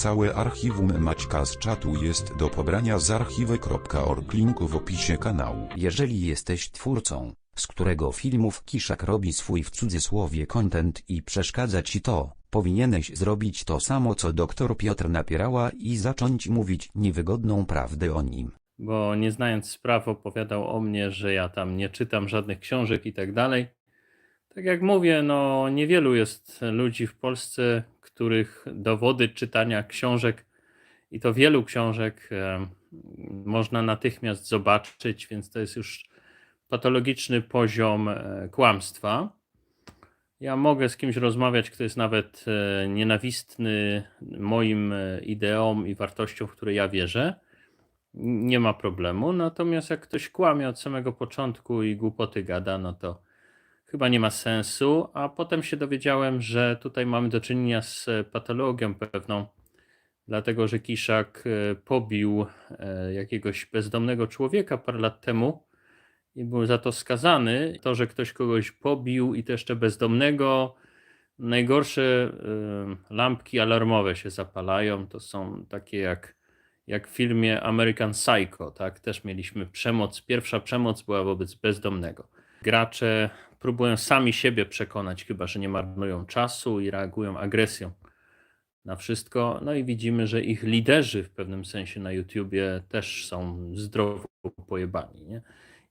Całe archiwum Maćka z czatu jest do pobrania z archiwy.org link w opisie kanału. Jeżeli jesteś twórcą, z którego filmów Kiszak robi swój w cudzysłowie content i przeszkadza ci to, powinieneś zrobić to samo co dr Piotr Napierała i zacząć mówić niewygodną prawdę o nim. bo nie znając spraw opowiadał o mnie, że ja tam nie czytam żadnych książek i tak dalej. Tak jak mówię, no niewielu jest ludzi w Polsce, których dowody czytania książek i to wielu książek em, można natychmiast zobaczyć, więc to jest już patologiczny poziom e, kłamstwa. Ja mogę z kimś rozmawiać, kto jest nawet e, nienawistny moim e, ideom i wartościom, w które ja wierzę nie ma problemu. Natomiast jak ktoś kłamie od samego początku i głupoty gada, no to chyba nie ma sensu. A potem się dowiedziałem, że tutaj mamy do czynienia z e, patologią pewną, dlatego że Kiszak e, pobił e, jakiegoś bezdomnego człowieka parę lat temu i był za to skazany. To, że ktoś kogoś pobił i to jeszcze bezdomnego, najgorsze lampki alarmowe się zapalają. To są takie jak jak w filmie American Psycho, tak? Też mieliśmy przemoc. Pierwsza przemoc była wobec bezdomnego. Gracze próbują sami siebie przekonać, chyba że nie marnują czasu i reagują agresją na wszystko. No i widzimy, że ich liderzy w pewnym sensie na YouTubie też są zdrowo pojebani. Nie?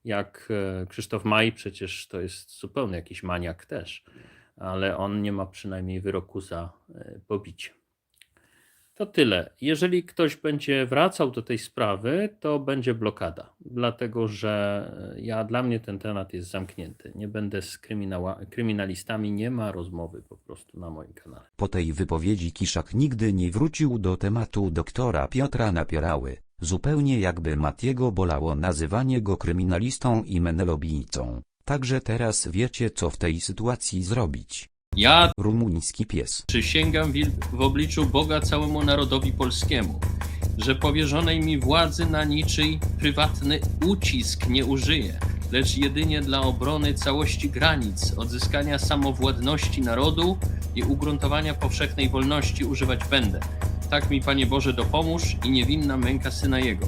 Jak e, Krzysztof Maj, przecież to jest zupełnie jakiś maniak też, ale on nie ma przynajmniej wyroku za e, pobicie. To tyle. Jeżeli ktoś będzie wracał do tej sprawy, to będzie blokada, dlatego że e, ja dla mnie ten temat jest zamknięty. Nie będę z kryminalistami, nie ma rozmowy po prostu na moim kanale. Po tej wypowiedzi Kiszak nigdy nie wrócił do tematu doktora Piotra Napierały, zupełnie jakby Matiego bolało nazywanie go kryminalistą i menelobijcą. Także teraz wiecie co w tej sytuacji zrobić. Ja Rumuński pies. przysięgam w obliczu Boga całemu narodowi polskiemu, że powierzonej mi władzy na niczyj prywatny ucisk nie użyję, lecz jedynie dla obrony całości granic, odzyskania samowładności narodu i ugruntowania powszechnej wolności używać będę. Tak mi, Panie Boże, dopomóż i niewinna męka Syna Jego.